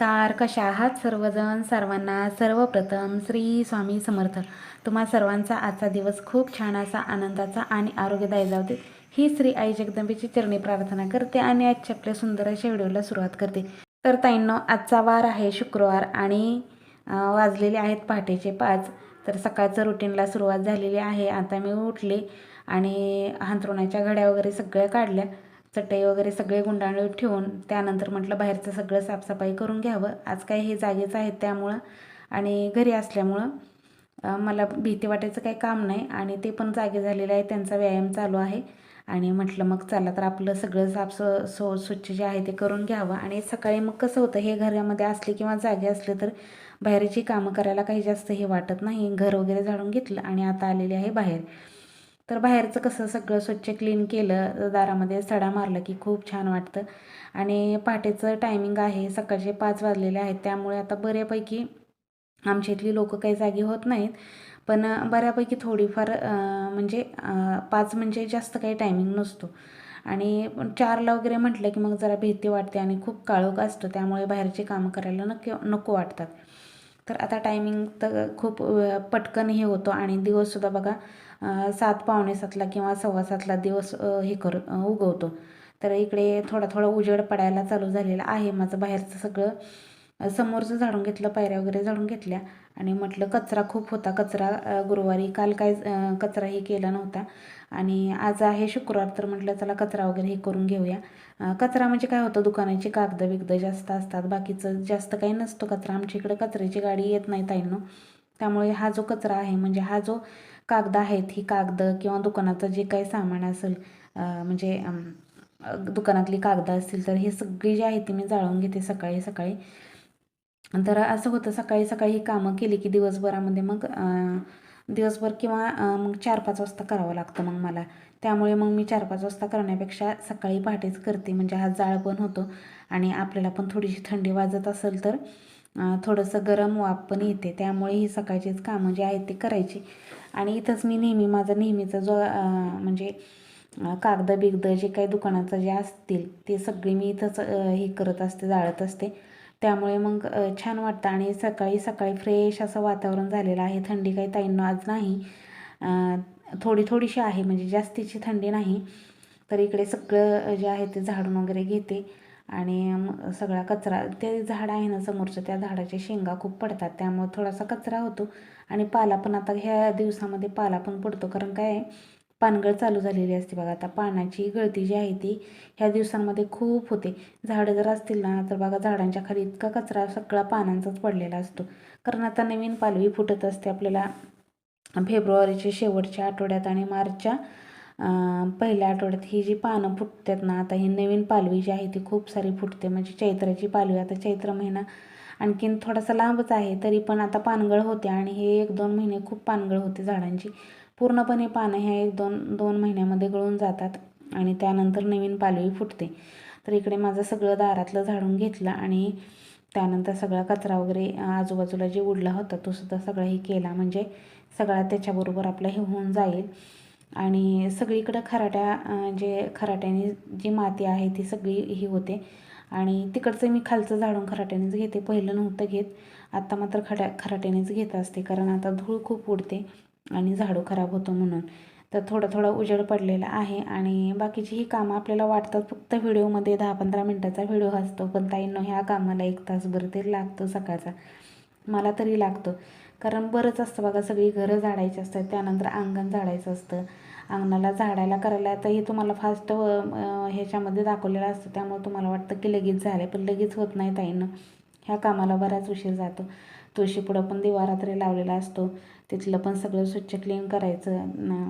नमस्कार कशा आहात सर्वजण? सर्वांना सर्वप्रथम श्री स्वामी समर्थ. तुम्हा सर्वांचा आजचा दिवस खूप छान असा आनंदाचा आणि आरोग्यदायी जाऊ दे. ही श्री आई जगदंबेची चरणी प्रार्थना करते आणि आजच्या आपल्या सुंदर अशा व्हिडिओला सुरुवात करते. तर ताईंनो आजचा वार आहे शुक्रवार आणि वाजलेले आहेत पहाटेचे पाच. तर सकाळचं रुटीनला सुरुवात झालेली आहे. आता मी उठले आणि हांतरुणाच्या घड्या वगैरे सगळ्या काढल्या. चटई वगैरे सगळे गुंडाळून ठेवून त्यानंतर म्हटलं बाहेरचं सगळं साफसफाई करून घ्यावं. आज काय हे जागेच आहेत त्यामुळं आणि घरी असल्यामुळं मला भीती वाटायचं काही काम नाही आणि ते पण जागे झालेले आहे त्यांचा व्यायाम चालू आहे. आणि म्हटलं मग चला तर आपलं सगळं साफ स सो स्वच्छ जे आहे ते करून घ्यावं. आणि सकाळी मग कसं होतं हे घरामध्ये असले किंवा जागे असले तर बाहेरची कामं करायला काही जास्त हे वाटत नाही. घर वगैरे झाडून घेतलं आणि आता आलेले आहे बाहेर. तर बाहेरचं कसं सगळं स्वच्छ क्लीन केलं दारामध्ये सडा मारलं की खूप छान वाटतं. आणि पहाटेचं टायमिंग आहे सकाळचे पाच वाजलेले आहेत. त्यामुळे आता बऱ्यापैकी आमच्या इथली लोक काही जागी होत नाहीत. पण बऱ्यापैकी थोडीफार म्हणजे पाच म्हणजे जास्त काही टायमिंग नसतो. आणि चारला वगैरे म्हटलं की मग जरा भीती वाटते आणि खूप काळोख असतो. त्यामुळे बाहेरची कामं करायला नक्की नको वाटतात. तर आता टायमिंग तर खूप पटकन हे होतो. आणि दिवससुद्धा बघा सात पावणे सातला किंवा सव्वा सातला दिवस हे कर उगवतो. तर इकडे थोडा थोडा उजेड पडायला चालू झालेला आहे. माझं बाहेरचं सगळं समोरचं झाडून घेतलं पायऱ्या वगैरे झाडून घेतल्या आणि म्हटलं कचरा खूप होता. कचरा गुरुवारी काल काय कचराही केला नव्हता. आणि आज आहे शुक्रवार तर म्हटलं चला कचरा वगैरे हे करून घेऊया. कचरा म्हणजे काय होतं? दुकानाची कागदं बिगदं जास्त असतात. बाकीचं जास्त काही नसतो कचरा. आमच्या इकडे कचऱ्याची गाडी येत नाही ताईंनो. त्यामुळे हा जो कचरा आहे म्हणजे हा जो कागदं आहेत ही कागदं किंवा दुकानाचं जे काही सामान असेल म्हणजे दुकानातली कागदं असतील तर हे सगळी जी आहे ती मी जाळून घेते सकाळी सकाळी. तर असं होतं सकाळी सकाळी ही कामं केली की दिवसभरामध्ये मग दिवसभर किंवा मग चार पाच वाजता करावं लागतं मग मला. त्यामुळे मग मी चार पाच वाजता करण्यापेक्षा सकाळी पहाटेच करते म्हणजे हा जाळ पण होतो आणि आपल्याला पण थोडीशी थंडी वाजत असेल तर थोडंसं गरम वाफ पण येते. त्यामुळे ही सकाळचीच कामं जी आहेत ती करायची. आणि इथंच मी नेहमी माझा नेहमीचा जो म्हणजे कागद कागदं बिगदं जे काही दुकानाचं जे असतील ते सगळे मी इथंच हे करत असते जाळत असते. त्यामुळे मग छान वाटतं आणि सकाळी सकाळी फ्रेश असं वातावरण झालेलं आहे. थंडी काही ताईंना आज नाही. थोडी थोडीशी आहे म्हणजे जास्तीची थंडी नाही. तर इकडे सगळं जे आहे ते झाडून वगैरे घेते. आणि मग सगळा कचरा ते झाड आहे ना समोरचं त्या झाडाच्या शेंगा खूप पडतात. त्यामुळे थोडासा कचरा होतो. आणि पाला पण आता ह्या दिवसामध्ये पाला पण पडतो. कारण काय पानगळ चालू झालेली असते बघा. आता पानाची गळती जी आहे ती ह्या दिवसांमध्ये खूप होते. झाडं जर असतील ना तर बघा झाडांच्या खाली इतका कचरा सगळा पानांचाच पडलेला असतो. कारण आता नवीन पालवी फुटत असते आपल्याला. फेब्रुवारीच्या शेवटच्या आठवड्यात आणि मार्चच्या पहिल्या आठवड्यात ही जी पानं फुटतात ना आता ही नवीन पालवी जी आहे ती खूप सारी फुटते. म्हणजे चैत्राची पालवी. आता चैत्र महिना आणखीन थोडासा लांबच आहे तरी पण आता पानगळ होते आणि हे एक दोन महिने खूप पानगळ होते झाडांची. पूर्णपणे पानं ह्या एक दोन दोन महिन्यामध्ये गळून जातात आणि त्यानंतर नवीन पालवी फुटते. तर इकडे माझं सगळं दारातलं झाडून घेतलं आणि त्यानंतर सगळा कचरा वगैरे आजूबाजूला जे उडला होता तो सुद्धा सगळाही केला. म्हणजे सगळा त्याच्याबरोबर आपला हे होऊन जाईल. आणि सगळीकडं खराट्या जे खराट्याने जी माती आहे ती सगळी ही होते. आणि तिकडचं मी खालचं झाडून खराट्यानेच घेते. पहिलं नव्हतं घेत. आत्ता मात्र खड्या खराट्यानेच घेत असते. कारण आता धूळ खूप उडते आणि झाडू खराब होतो म्हणून. तर थोडा थोडा उजेड पडलेला आहे आणि बाकीची ही कामं आपल्याला वाटतात. फक्त व्हिडिओमध्ये दहा पंधरा मिनटाचा व्हिडिओ असतो. पण ताईंनो ह्या कामाला एक तासभर तरी लागतो सकाळचा. मला तरी लागतो. कारण बरंच असतं बघा सगळी घरं झाडायची असतात. त्यानंतर अंगण झाडायचं असतं. अंगणाला झाडायला करायला तर हे तुम्हाला फास्ट ह्याच्यामध्ये दाखवलेलं असतं. त्यामुळे तुम्हाला वाटतं की लगेच झालं पण लगेच होत नाही ताईनं. ह्या कामाला बराच उशीर जातो. तुळशीपुडं पण दिवा रात्री लावलेला असतो. तिथलं पण सगळं स्वच्छ क्लीन करायचं. न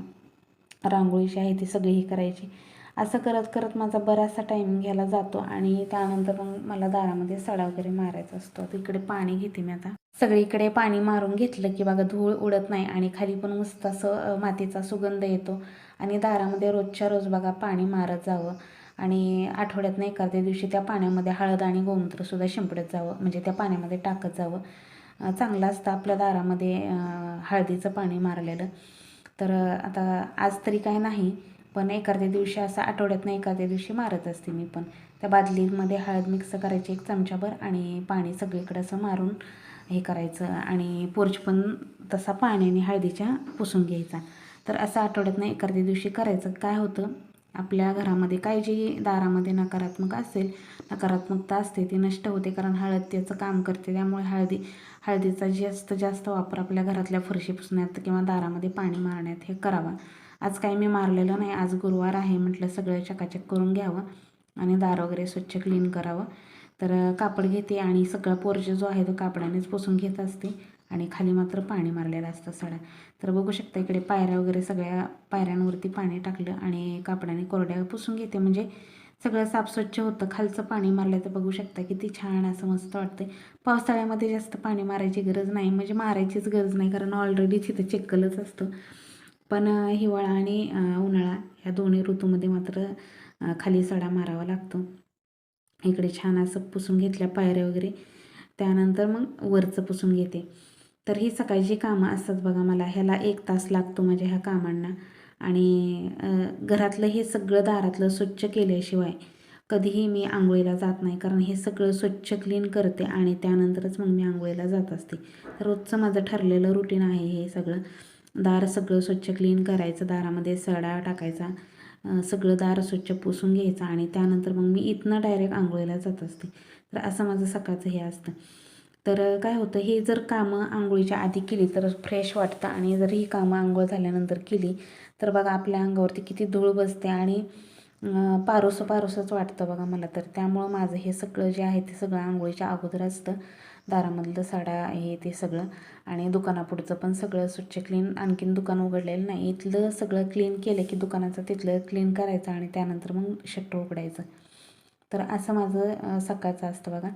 रांगोळीची आहे ती सगळी ही करायची. असं करत करत माझा बराचसा टाईम घ्यायला जातो आणि त्यानंतर मग मला दारामध्ये सडा वगैरे मारायचा असतो. तिकडे इकडे पाणी घेते मी आता. सगळीकडे पाणी मारून घेतलं की बघा धूळ उडत नाही आणि खाली पण मस्त असं मातीचा सुगंध येतो. आणि दारामध्ये रोजच्या रोज बघा पाणी मारत जावं आणि आठवड्यातनं एखाद्या दिवशी त्या पाण्यामध्ये हळद आणि गोमूत्रसुद्धा शिंपडत जावं. म्हणजे त्या पाण्यामध्ये टाकत जावं. चांगलं असतं आपल्या दारामध्ये हळदीचं पाणी मारलेलं. तर आता आज तरी काय नाही. पण एखाद्या दिवशी असं आठवड्यातनं एखाद्या दिवशी मारत असते मी पण. त्या बादलीमध्ये हळद मिक्स करायची एक चमचाभर आणि पाणी सगळीकडे असं मारून हे करायचं आणि पोर्च पण तसा पाण्याने हळदीच्या पुसून घ्यायचा. तर असं आठवड्यातनं एखाद्या दिवशी करायचं. काय होतं? आपल्या घरामध्ये काय जी दारामध्ये नकारात्मक असेल नकारात्मकता असते ती नष्ट होते कारण हळद त्याचं काम करते. त्यामुळे हळदी हळदीचा जास्त जास्त वापर आपल्या घरातल्या फरशी पुसण्यात किंवा दारामध्ये पाणी मारण्यात हे करावा. आज काही मी मारलेलं नाही. आज गुरुवार आहे म्हटलं सगळं चकाचक करून घ्यावं आणि दार वगैरे स्वच्छ क्लीन करावं. तर कापड घेते आणि सगळा पोर्च जो आहे तो कापडानेच पुसून घेत असते आणि खाली मात्र पाणी मारलेलं असतं सडा. तर बघू शकता इकडे पायऱ्या वगैरे सगळ्या पायऱ्यांवरती पाणी टाकलं आणि कापडाने कोरड्या पुसून घेते. म्हणजे सगळं साफ स्वच्छ होतं. खालचं पाणी मारलं तर बघू शकता किती छान असं मस्त वाटतं पावसाळ्यामध्ये जास्त पाणी मारायची गरज नाही. म्हणजे मारायचीच गरज नाही कारण ऑलरेडी तिथं चिखलच असतं. पण हिवाळा आणि उन्हाळा ह्या दोन्ही ऋतूमध्ये मात्र खाली सडा मारावा लागतो. इकडे छान असं पुसून घेतल्या पायऱ्या वगैरे. त्यानंतर मग वरचं पुसून घेते. तर ही सकाळची कामं असतात बघा मला ह्याला एक तास लागतो माझ्या ह्या कामांना. आणि घरातलं हे सगळं दारातलं स्वच्छ केल्याशिवाय कधीही मी आंघोळीला जात नाही. कारण हे सगळं स्वच्छ क्लीन करते आणि त्यानंतरच मग मी आंघोळीला जात असते. रोजचं माझं ठरलेलं रुटीन आहे हे सगळं. दार सगळं स्वच्छ क्लीन करायचं दारामध्ये सडा टाकायचा सगळं दार स्वच्छ पुसून घ्यायचं आणि त्यानंतर मग मी इथनं डायरेक्ट आंघोळीला जात असते. तर असं माझं सकाळचं हे असतं. तर काय होतं हे जर कामं आंघोळीच्या आधी केली तर फ्रेश वाटतं आणि जर ही कामं आंघोळ झाल्यानंतर केली तर बघा आपल्या अंगावरती किती धूळ बसते आणि पारोसं पारोसंच वाटतं बघा मला तर. त्यामुळं माझं हे सगळं जे आहे ते सगळं आंघोळीच्या अगोदर असतं. दारामधलं साड्या हे ते सगळं. आणि दुकानापुढचं पण सगळं स्वच्छ क्लीन आणखीन दुकान उघडलेलं नाही. इथलं सगळं क्लीन केलं की दुकानाचं तिथलं क्लीन करायचं आणि त्यानंतर मग शटर उघडायचं. तर असं माझं सकाळचं असतं बघा.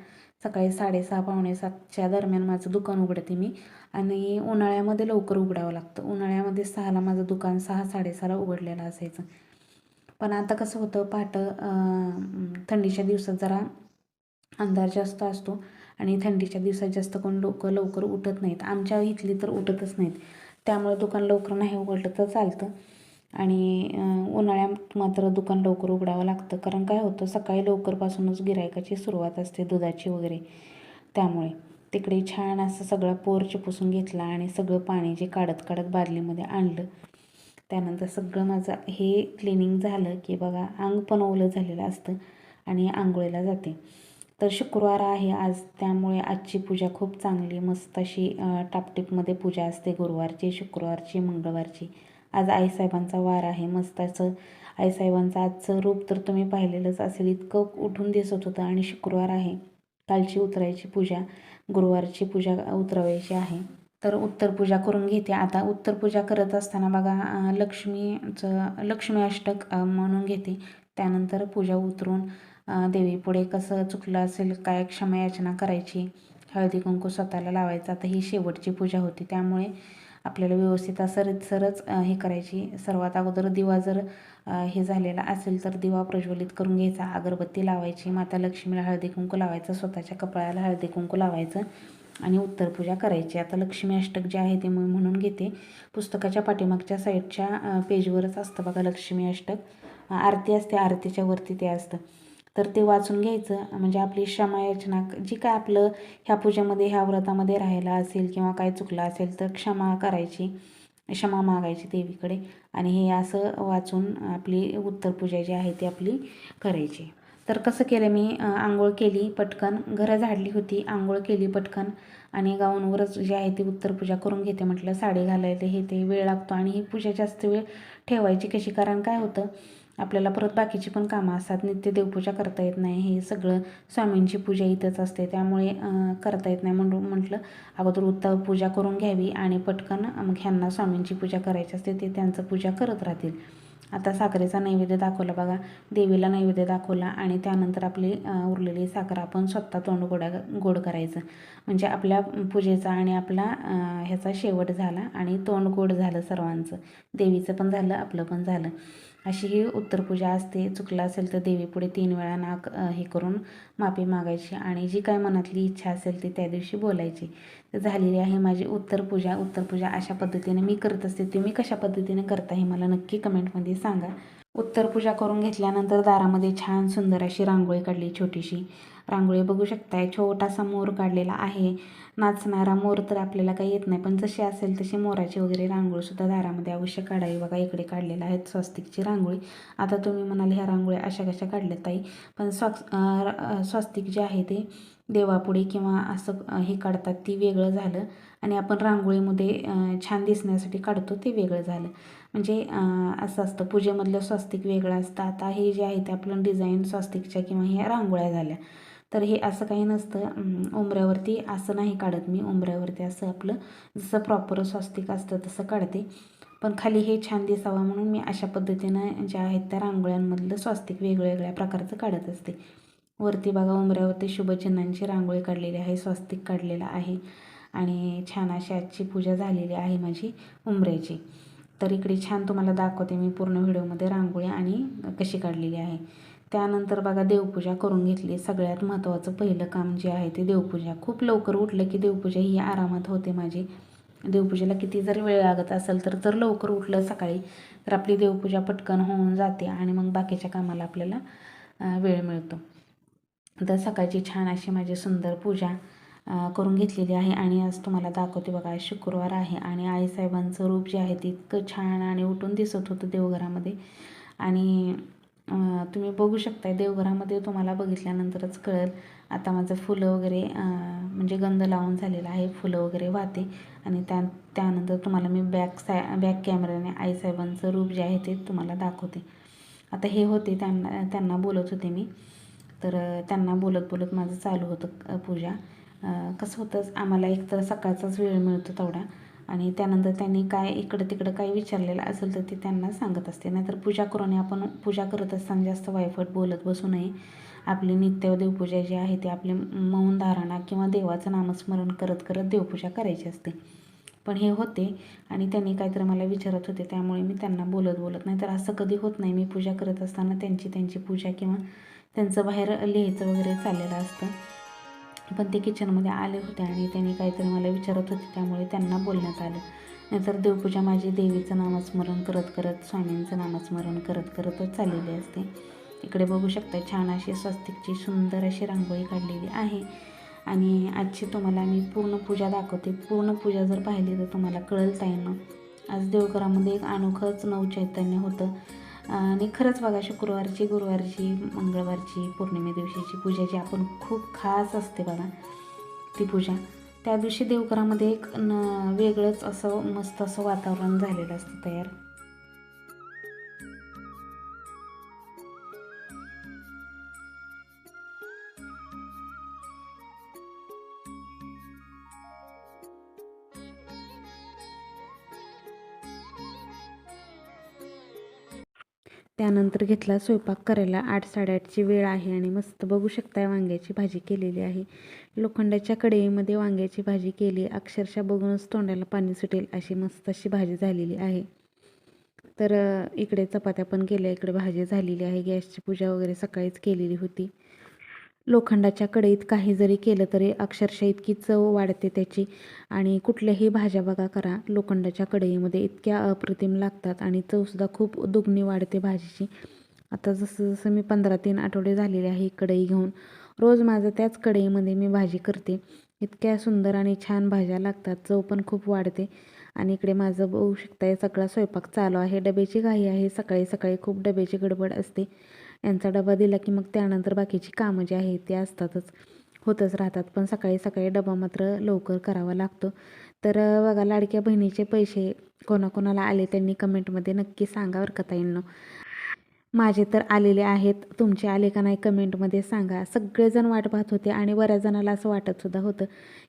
सकाळी साडेसहा पावणे सातच्या दरम्यान माझं दुकान उघडते मी. आणि उन्हाळ्यामध्ये लवकर उघडावं लागतं. उन्हाळ्यामध्ये सहाला माझं दुकान सहा साडेसहाला उघडलेलं असायचं. पण आता कसं होतं पहाटं थंडीच्या दिवसात जरा अंधार जास्त असतो. आणि थंडीच्या दिवसात जास्त कोण लोक लवकर उठत नाहीत. आमच्या इथली तर उठतच नाहीत. त्यामुळे दुकान लवकर नाही उघडलं तर चालतं. आणि उन्हाळ्यात मात्र दुकान लवकर उघडावं लागतं. कारण काय होतं सकाळी लवकरपासूनच गिरायकाची सुरुवात असते दुधाची वगैरे. त्यामुळे तिकडे छान असं सगळं पोर्च पुसून घेतला आणि सगळं पाणी जे काढत काढत बादलीमध्ये आणलं. त्यानंतर सगळं माझं हे क्लिनिंग झालं की बघा अंग पण ओलं झालेलं असतं आणि आंघोळीला जाते. तर शुक्रवार आहे. आज त्यामुळे आजची पूजा खूप चांगली मस्त अशी टापटीपमध्ये पूजा असते गुरुवारची शुक्रवारची मंगळवारची. आज आईसाहेबांचा वार आहे. मस्त असं आईसाहेबांचं आजचं रूप तर तुम्ही पाहिलेलंच असेल. इतकं उठून दिसत होतं आणि शुक्रवार आहे. कालची उतरायची पूजा गुरुवारची पूजा उतरवायची आहे. तर उत्तर पूजा करून घेते. आता उत्तर पूजा करत असताना बघा लक्ष्मीचं लक्ष्मी अष्टक म्हणून घेते. त्यानंतर पूजा उतरून देवीपुढे कसं चुकलं असेल काय क्षमा याचना करायची हळदी कुंकू स्वतःला लावायचा आता ही शेवटची पूजा होती. त्यामुळे आपल्याला व्यवस्थित असं रितसरच हे करायची. सर्वात अगोदर दिवा जर हे झालेला असेल तर दिवा प्रज्वलित करून घ्यायचा. अगरबत्ती लावायची माता लक्ष्मीला हळदी कुंकू लावायचं स्वतःच्या कपाळाला हळदी कुंकू लावायचं आणि उत्तरपूजा करायची. आता लक्ष्मी अष्टक जे आहे ते मी म्हणून घेते. पुस्तकाच्या पाठीमागच्या साईडच्या पेजवरच असतं बघा लक्ष्मी अष्टक. आरती असते आरतीच्या वरती ते असतं. तर ते वाचून घ्यायचं. म्हणजे आपली क्षमायाचना जी काय आपलं ह्या पूजेमध्ये ह्या व्रतामध्ये राहायला असेल किंवा काय चुकलं असेल तर क्षमा करायची. क्षमा मागायची देवीकडे. आणि हे असं वाचून आपली उत्तर पूजा जी आहे ती आपली करायची. तर कसं केलं मी? आंघोळ केली पटकन. घरं झाडली होती आंघोळ केली पटकन. आणि गाऊनवरच जी आहे ती उत्तरपूजा करून घेते म्हटलं. साडी घालायला हे ते वेळ लागतो आणि ही पूजा जास्त वेळ ठेवायची कशी? कारण काय होतं? आपल्याला परत बाकीची पण कामं असतात. नित्य देवपूजा करता येत नाही. हे सगळं स्वामींची पूजा इथंच असते. त्यामुळे करता येत नाही म्हणून म्हटलं अगोदर उत्तर पूजा करून घ्यावी आणि पटकन मग ह्यांना स्वामींची पूजा करायची असते. ते त्यांचं पूजा करत राहतील. आता साखरेचा नैवेद्य दाखवला बघा. देवीला नैवेद्य दाखवला आणि त्यानंतर आपली उरलेली साखर आपण स्वतः तोंड गोडा गोड करायचं. म्हणजे आपल्या पूजेचा आणि आपला ह्याचा शेवट झाला आणि तोंड गोड झालं सर्वांचं. देवीचं पण झालं आपलं पण झालं. अशी ही उत्तरपूजा असते. चुकलं असेल तर देवीपुढे तीन वेळा नाक हे करून माफी मागायची आणि जी काय मनातली इच्छा असेल ती त्या दिवशी बोलायची. तर झालेली आहे माझी उत्तरपूजा. उत्तरपूजा अशा पद्धतीने मी करत असते. तुम्ही कशा पद्धतीने करता हे मला नक्की कमेंटमध्ये सांगा. उत्तरपूजा करून घेतल्यानंतर दारामध्ये छान सुंदर अशी रांगोळी काढली छोटीशी. रांगोळी बघू शकताय. छोटासा मोर काढलेला आहे. नाचणारा मोर तर आपल्याला काही येत नाही. पण जशी असेल तशी मोराची वगैरे रांगोळीसुद्धा दारामध्ये अवश्य काढावी. बघा इकडे काढलेला आहे स्वस्तिकची रांगोळी. आता तुम्ही म्हणाल ह्या रांगोळ्या अशा कशा काढल्या ताई? पण स्वाक्स स्वस्तिक जे आहे ते देवापुढे किंवा असं हे काढतात ती वेगळं झालं. आणि आपण रांगोळीमध्ये छान दिसण्यासाठी काढतो ते वेगळं झालं. म्हणजे असं असतं पूजेमधलं स्वस्तिक वेगळं असतं. आता हे जे आहे ते आपलं डिझाईन स्वस्तिकच्या किंवा ह्या रांगोळ्या झाल्या. तर हे असं काही नसतं. उमऱ्यावरती उंबऱ्यावरती असं नाही काढत मी. उंबऱ्यावरती असं आपलं जसं प्रॉपर स्वस्तिक असतं तसं काढते. पण खाली हे छान दिसावं म्हणून मी अशा पद्धतीनं ज्या आहेत त्या रांगोळ्यांमधलं स्वस्तिक वेगवेगळ्या प्रकारचं काढत असते. वरती बघा उंबऱ्यावरती शुभचिन्हांची रांगोळी काढलेली आहे स्वस्तिक काढलेलं आहे आणि छान अशी आजची पूजा झालेली आहे माझी उंबऱ्याची. तर इकडे छान तुम्हाला दाखवते मी पूर्ण व्हिडिओमध्ये रांगोळी आणि कशी काढलेली आहे. त्यानंतर बघा देवपूजा करून घेतली. सगळ्यात महत्त्वाचं पहिलं काम जे आहे ते देवपूजा. खूप लवकर उठलं की देवपूजा ही आरामात होते माझी. देवपूजेला किती जर वेळ लागत असेल तर जर लवकर उठलं सकाळी तर आपली देवपूजा पटकन होऊन जाते आणि मग बाकीच्या कामाला आपल्याला वेळ मिळतो. तर सकाळची छान अशी माझी सुंदर पूजा करून घेतलेली आहे आणि आज तुम्हाला दाखवते बघा आज शुक्रवार आहे आणि आईसाहेबांचं रूप जे आहे ते इतकं छान आणि उठून दिसत होतं देवघरामध्ये. आणि तुम्ही बघू शकताय देवघरामध्ये तुम्हाला बघितल्यानंतरच कळेल. आता माझं फुलं वगैरे म्हणजे गंध लावून झालेलं आहे फुलं वगैरे वाहते. आणि त्या त्यानंतर तुम्हाला मी बॅक साय बॅक कॅमेऱ्याने आईसाहेबांचं रूप जे आहे ते तुम्हाला दाखवते. आता हे होते त्यांना त्यांना बोलत होते मी. तर त्यांना बोलत बोलत माझं चालू होतं पूजा. कसं होतं आम्हाला एक तर सकाळचाच वेळ मिळतो तेवढा. आणि त्यानंतर त्यांनी काय इकडं तिकडं काय विचारलेलं असेल तर ते त्यांना सांगत असते. नाहीतर पूजा करून आपण पूजा करत असताना जास्त वायफट बोलत बसू नये. आपली नित्य देवपूजा जी आहे ती आपली मौन धारणा किंवा देवाचं नामस्मरण करत करत देवपूजा करायची असते. पण हे होते आणि त्यांनी काहीतरी मला विचारत होते त्यामुळे मी त्यांना बोलत बोलत नाही तर असं कधी होत नाही. मी पूजा करत असताना त्यांची त्यांची पूजा किंवा त्यांचं बाहेर लिहायचं वगैरे चाललेलं असतं. पण ते किचनमध्ये आले होते आणि त्यांनी काहीतरी मला विचारत होते त्यामुळे त्यांना बोलण्यात आलं. नाहीतर देवपूजा माझी देवीचं नामस्मरण करत करत स्वामींचं नामस्मरण करत करतच चाललेली असते. इकडे बघू शकता छान अशी स्वस्तिकची सुंदर अशी रांगोळी काढलेली आहे. आणि आजची तुम्हाला मी पूर्ण पूजा दाखवते. पूर्ण पूजा जर पाहिली तर तुम्हाला कळेल ताईनं. आज देवघरामध्ये एक अनोखंच नऊ चैतन्य होतं. आणि खरंच बघा शुक्रवारची गुरुवारची मंगळवारची पौर्णिमे दिवशीची पूजा जी आपण खूप खास असते बघा ती पूजा. त्या दिवशी देवघरामध्ये एक न वेगळंच असं मस्त असं वातावरण झालेलं असतं तयार. त्यानंतर घेतला स्वयंपाक करायला. आठ साडेआठची वेळ आहे आणि मस्त बघू शकताय वांग्याची भाजी केलेली आहे. लोखंडाच्या कढईमध्ये वांग्याची भाजी केली. अक्षरशः बघूनच तोंडाला पाणी सुटेल अशी मस्त अशी भाजी झालेली आहे. तर इकडे चपात्या पण केल्या. इकडे भाजी झालेली आहे. गॅसची पूजा वगैरे सकाळीच केलेली होती. लोखंडाच्या कढईत काही जरी केलं तरी अक्षरशः इतकी चव वाढते त्याची. आणि कुठल्याही भाज्या बघा करा लोखंडाच्या कढईमध्ये इतक्या अप्रतिम लागतात आणि चवसुद्धा खूप दुगणी वाढते भाजीची. आता जसं जसं मी पंधरा तीन आठवडे झालेले आहे कढई घेऊन रोज माझं त्याच कढईमध्ये मी भाजी करते. इतक्या सुंदर आणि छान भाज्या लागतात चव पण खूप वाढते. आणि इकडे माझं बघू शकता सगळा स्वयंपाक चालू आहे डब्याची घाई आहे सकाळी सकाळी खूप डब्याची गडबड असते. यांचा डबा दिला की मग त्यानंतर बाकीची कामं जी आहेत ती असतातच. होतच राहतात. पण सकाळी सकाळी डबा मात्र लवकर करावा लागतो. तर बघा लाडक्या बहिणीचे पैसे कोणाकोणाला आले त्यांनी कमेंटमध्ये नक्की सांगा बरं का ताईंनो. माझे तर आलेले आहेत. तुमचे आले का नाही कमेंटमध्ये सांगा. सगळेजण वाट पाहत होते आणि बऱ्याच जणाला असं वाटतसुद्धा होतं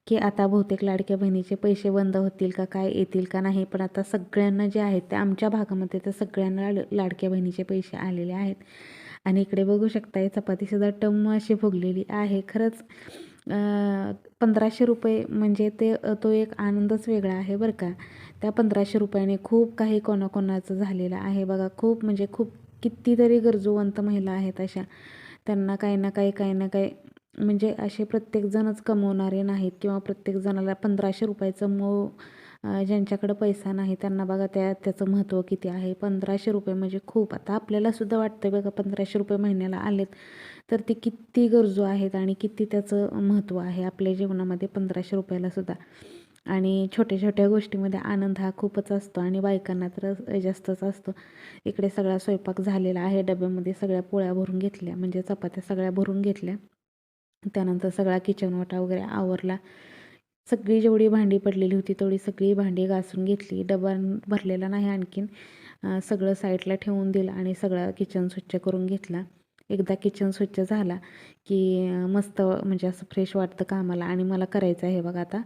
की आता बहुतेक लाडक्या बहिणीचे पैसे बंद होतील का काय येतील का नाही. पण आता सगळ्यांना जे आहेत ते आमच्या भागामध्ये तर सगळ्यांना लाडक्या बहिणीचे पैसे आलेले आहेत. आणि इकडे बघू शकताय चपातीसुद्धा टम्म अशी फुगलेली आहे. खरंच पंधराशे रुपये म्हणजे ते तो एक आनंदच वेगळा आहे बरं का. त्या पंधराशे रुपयाने खूप काही कोणाकोणाचं झालेलं आहे बघा. खूप म्हणजे खूप कितीतरी गरजूवंत महिला आहेत अशा. त्यांना काही ना काही काही ना काही म्हणजे असे प्रत्येकजणच कमवणारे नाहीत किंवा प्रत्येक जणाला पंधराशे रुपयाचं मो ज्यांच्याकडं पैसा नाही त्यांना बघा त्या त्याचं महत्त्व किती आहे. पंधराशे रुपये म्हणजे खूप. आता आपल्याला सुद्धा वाटतं बघा पंधराशे रुपये महिन्याला आलेत. तर ते किती गरजू आहेत आणि किती त्याचं महत्त्व आहे आपल्या जीवनामध्ये पंधराशे रुपयाला सुद्धा. आणि छोट्या छोट्या गोष्टीमध्ये आनंद हा खूपच असतो आणि बायकांना तर जास्तच असतो. इकडे सगळा स्वयंपाक झालेला आहे. डब्यामध्ये सगळ्या पोळ्या भरून घेतल्या म्हणजे चपात्या सगळ्या भरून घेतल्या. त्यानंतर सगळा किचन वाटा वगैरे आवरला. सगळी जेवढी भांडी पडलेली होती तेवढी सगळी भांडी घासून घेतली. डबा भरलेला नाही आणखीन. सगळं साईडला ठेवून दिलं आणि सगळा किचन स्वच्छ करून घेतला. एकदा किचन स्वच्छ झाला की मस्त म्हणजे असं फ्रेश वाटतं कामाला. आणि मला करायचं आहे बघा आता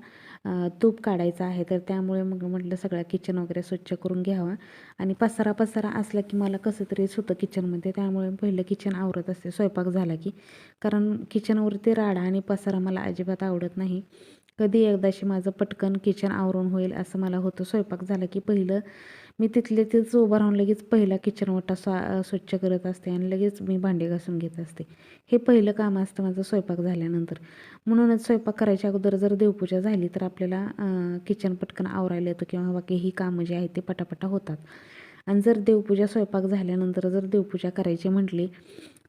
तूप काढायचं आहे. तर त्यामुळे मग म्हटलं सगळं किचन वगैरे स्वच्छ करून घ्यावा. आणि पसारा पसारा असला की मला कसं तरीच होतं किचनमध्ये त्यामुळे पहिलं किचन आवरत असते. स्वयंपाक झाला की. कारण किचनवरती राडा आणि पसारा मला अजिबात आवडत नाही. कधी एकदाशी माझं पटकन किचन आवरून होईल असं मला होतं. स्वयंपाक झाला की पहिलं मी तिथले तिथंच उभं राहून लगेच पहिला किचन ओटा स्वा स्वच्छ करत असते आणि लगेच मी भांडे घासून घेत असते. हे पहिलं काम असतं माझं स्वयंपाक झाल्यानंतर. म्हणूनच स्वयंपाक करायच्या अगोदर जर देवपूजा झाली तर आपल्याला किचन पटकन आवरायला येतं किंवा बाकी ही कामं जी आहेत ते पटापटा होतात. आणि जर देवपूजा स्वयंपाक झाल्यानंतर जर देवपूजा करायची म्हटली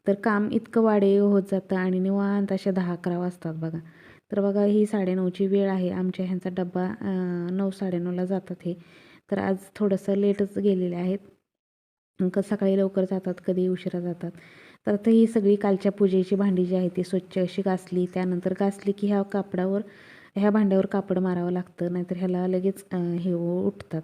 तर काम इतकं वाढे होत जातं आणि निवांत अशा दहा अकरा वाजतात बघा. तर बघा ही साडेनऊची वेळ आहे. आमच्या ह्यांचा डब्बा नऊ साडेनऊला जातात हे. तर आज थोडंसं लेटच गेलेले आहेत. क सकाळी लवकर जातात कधी उशिरा जातात. तर आता ही सगळी कालच्या पूजेची भांडी जी आहे ती स्वच्छ अशी घासली. त्यानंतर घासली की ह्या कापडावर ह्या भांड्यावर कापड मारावं लागतं. नाहीतर ह्याला लगेच हे उठतात.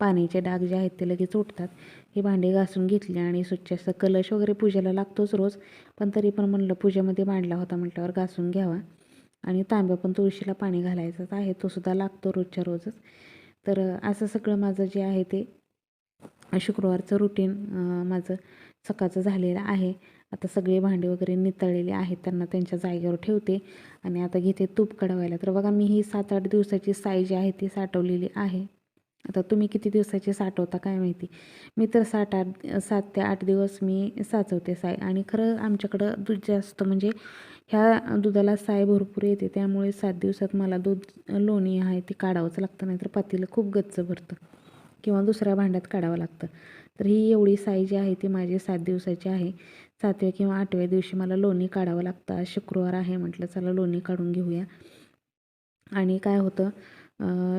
पाण्याचे डाग जे आहेत ते लगेच उठतात. हे भांडी घासून घेतली आणि स्वच्छ असं कलश वगैरे पूजेला लागतोच रोज. पण तरी पण म्हणलं पूजेमध्ये मांडला होता म्हटल्यावर घासून घ्यावा. आणि तांब्या पण तुळशीला पाणी घालायचंच आहे तो सुद्धा लागतो रोजच्या रोजच. तर असं सगळं माझं जे आहे ते शुक्रवारचं रुटीन माझं सकाळचं झालेलं आहे. आता सगळी भांडी वगैरे नितळलेले आहेत त्यांना त्यांच्या जागेवर ठेवते आणि आता घेते तूप कढवायला. तर बघा मी ही सात आठ दिवसाची साई जी आहे ती साठवलेली आहे. आता तुम्ही किती दिवसाची साठवता काय माहिती? मी तर सात आठ सात ते आठ दिवस मी साचवते साय आणि खरं आमच्याकडं दूध जास्त म्हणजे ह्या दुधाला साय भरपूर येते त्यामुळे सात दिवसात मला दूध लोणी आहे ती काढावंच लागतं नाहीतर पातीला खूप गच्च भरतं किंवा दुसऱ्या भांड्यात काढावं लागतं. तर ही एवढी साय जी आहे ती माझी सात दिवसाची आहे. सातव्या किंवा आठव्या दिवशी मला लोणी काढावं लागतं. आज शुक्रवार आहे म्हटलं चला लोणी काढून घेऊया. आणि काय होतं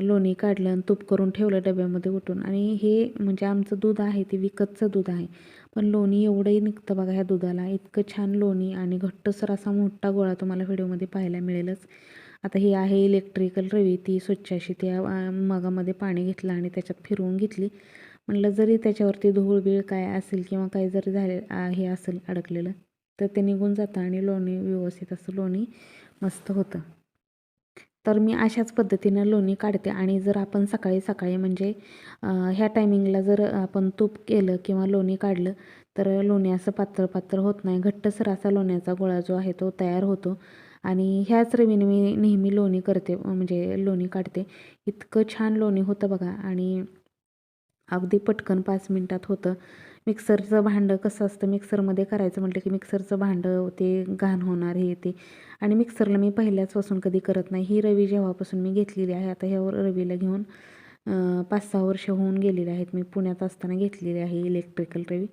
लोणी काढलं आणि तूप करून ठेवलं डब्यामध्ये उठून. आणि हे म्हणजे आमचं दूध आहे ते विकतचं दूध आहे. पण लोणी एवढंही निघतं बघा ह्या दुधाला. इतकं छान लोणी आणि घट्टसर असा मोठा गोळा तुम्हाला व्हिडिओमध्ये पाहायला मिळेलच. आता ही आहे इलेक्ट्रिकल रवी. ती स्वच्छ अशी त्या मगामध्ये पाणी घेतलं आणि त्याच्यात फिरवून घेतली. म्हणलं जरी त्याच्यावरती धूळ बीळ काय असेल किंवा काही जरी झाले हे असेल अडकलेलं तर ते निघून जातं आणि लोणी व्यवस्थित असं लोणी मस्त होतं. तर मी अशाच पद्धतीनं लोणी काढते आणि जर आपण सकाळी सकाळी म्हणजे ह्या टायमिंगला जर आपण तूप केलं किंवा लोणी काढलं तर लोणी असं पातळ पातळ होत नाही. घट्टसर असा लोण्याचा गोळा जो आहे तो तयार होतो. आणि ह्याच रवीने मी नेहमी लोणी करते म्हणजे लोणी काढते. इतकं छान लोणी होतं बघा आणि अगदी पटकन पाच मिनटात होतं. मिक्सरचं भांडं कसं असतं? मिक्सरमध्ये करायचं म्हटलं की मिक्सरचं भांडं ते घाण होणार हे ते. आणि मिक्सरला मी पहिल्याचपासून कधी करत नाही. ही रवी जेव्हापासून मी घेतलेली आहे आता ह्यावर रवीला घेऊन पाच सहा वर्ष होऊन गेलेले आहेत. मी पुण्यात असताना घेतलेली आहे इलेक्ट्रिकल रवी.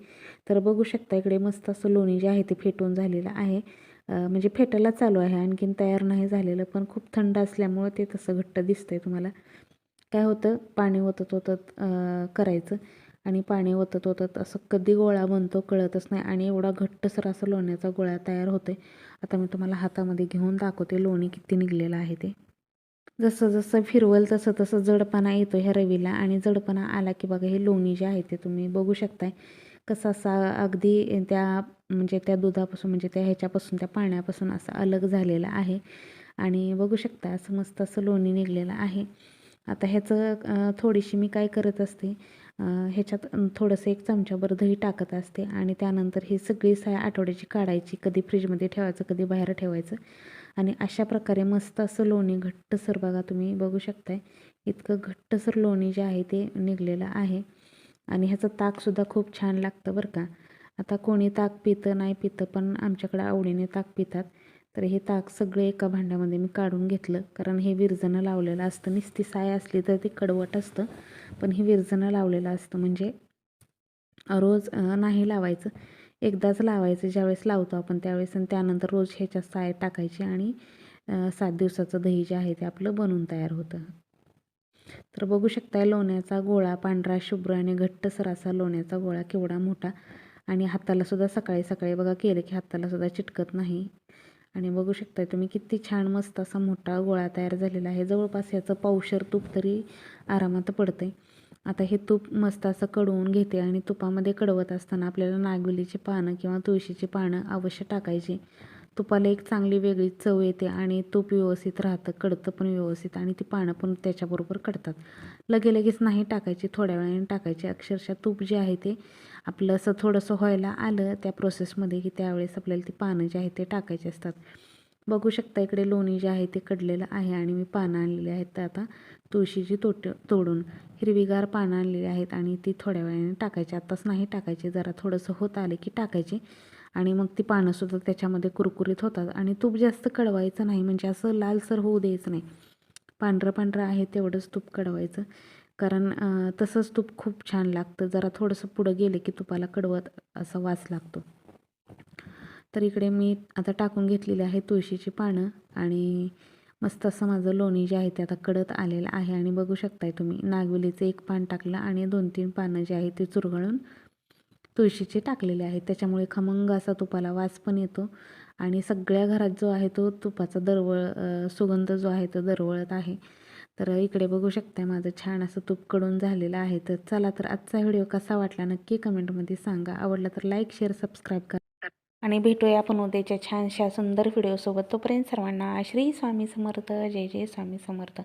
तर बघू शकता इकडे मस्त असं लोणी जे आहे ते फेटून झालेलं आहे. म्हणजे फेटायला चालू आहे. आणखीन तयार नाही झालेलं पण खूप थंड असल्यामुळं ते तसं घट्ट दिसतंय तुम्हाला. काय होतं? पाणी ओतत ओतत करायचं. आणि पाणी ओतत ओतत असं कधी गोळा बनतो कळतच नाही आणि एवढा घट्टसर असं लोण्याचा गोळा तयार होतोय. आता मी तुम्हाला हातामध्ये घेऊन दाखवते लोणी किती निघलेलं आहे ते. जसं जसं फिरवल तसं तसं जडपणा येतो ह्या रवीला आणि जडपणा आला की बघा हे लोणी जे आहे ते तुम्ही बघू शकताय. कसं असा अगदी त्या म्हणजे त्या दुधापासून म्हणजे त्या ह्याच्यापासून त्या पाण्यापासून असं अलग झालेलं आहे. आणि बघू शकता असं मस्त असं लोणी निघलेलं आहे. आता ह्याचं थोडीशी मी काय करत असते ह्याच्यात थोडंसं एक चमच्याभर दही टाकत असते आणि त्यानंतर ही सगळी साय आठवड्याची काढायची कधी फ्रीजमध्ये ठेवायचं कधी बाहेर ठेवायचं. आणि अशा प्रकारे मस्त असं लोणी घट्टसर बघा तुम्ही बघू शकताय. इतकं घट्टसर लोणी जे आहे ते निघलेलं आहे. आणि ह्याचं ताकसुद्धा खूप छान लागतं बरं का. आता कोणी ताक पितं नाही पितं पण आमच्याकडे आवडीने ताक पितात. तर हे ताक सगळे एका भांड्यामध्ये मी काढून घेतलं. कारण हे विरजणं लावलेलं असतं. नुसती साय असली तर ते कडवट असतं. पण हे विरजणं लावलेलं असतं. म्हणजे रोज नाही लावायचं. एकदाच लावायचं. ज्यावेळेस लावतो आपण त्यावेळेस आणि त्यानंतर रोज ह्याच्यात साय टाकायची आणि सात दिवसाचं दही जे आहे ते आपलं बनून तयार होतं. तर बघू शकताय लोण्याचा गोळा पांढरा शुभ्र आणि घट्टसर असा लोण्याचा गोळा केवढा मोठा. आणि हाताला सुद्धा सकाळी सकाळी बघा केलं की हाताला सुद्धा चिटकत नाही. आणि बघू शकताय तुम्ही किती छान मस्त असा मोठा गोळा तयार झालेला आहे. जवळपास याचं पावशर तूप तरी आरामात पडतंय. आता हे तूप मस्त असं कडवून घेते आणि तुपामध्ये कडवत असताना आपल्याला नागवेलीची पानं किंवा तुळशीची पानं अवश्य टाकायची. तुपाला एक चांगली वेगळी चव येते आणि तूप व्यवस्थित राहतं कडतं पण व्यवस्थित आणि ती पानं पण त्याच्याबरोबर कडतात. लगे लगेच नाही टाकायची थोड्या वेळाने टाकायची. अक्षरशः तूप जे आहे ते आपलं असं थोडंसं व्हायला आलं त्या प्रोसेसमध्ये की त्यावेळेस आपल्याला ती पानं जे आहेत ते टाकायचे असतात. बघू शकता इकडे लोणी जे आहे ते कडलेलं आहे आणि मी पानं आणलेली आहेत तर आता तुळशीची तोट तोडून हिरवीगार पानं आणलेली आहेत आणि ती थोड्या वेळाने टाकायची. आत्ताच नाही टाकायची जरा थोडंसं होत आले की टाकायची आणि मग ती पानंसुद्धा त्याच्यामध्ये कुरकुरीत होतात. आणि तूप जास्त कडवायचं नाही म्हणजे असं लालसर होऊ द्यायचं नाही. पांढरं पांढरं आहे तेवढंच तूप कडवायचं. कारण तसंच तूप खूप छान लागतं. जरा थोडंसं पुढं गेलं की तुपाला कडवत असा वास लागतो. तर इकडे मी आता टाकून घेतलेली आहे तुळशीची पानं आणि मस्त असं माझं लोणी जे आहे ते आता कडत आलेलं आहे. आणि बघू शकताय तुम्ही नागवेलीचं एक पान टाकलं आणि दोन तीन पानं जे आहे ते चुरगळून तुळशीचे टाकलेले आहेत. त्याच्यामुळे खमंग असा तुपाला वास पण येतो. आणि सगळ्या घरात जो आहे तो तुपाचा दरवळ सुगंध जो आहे तो दरवळत आहे. तर इकडे बघू शकते माझं छान असं तूपकडून झालेलं आहे. तर चला तर आजचा व्हिडिओ कसा वाटला नक्की कमेंटमध्ये सांगा. आवडला तर लाईक शेअर सबस्क्राईब करा. आणि भेटूया आपण उद्याच्या छानशा सुंदर व्हिडिओसोबत. तोपर्यंत सर्वांना श्री स्वामी समर्थ. जय जय स्वामी समर्थ.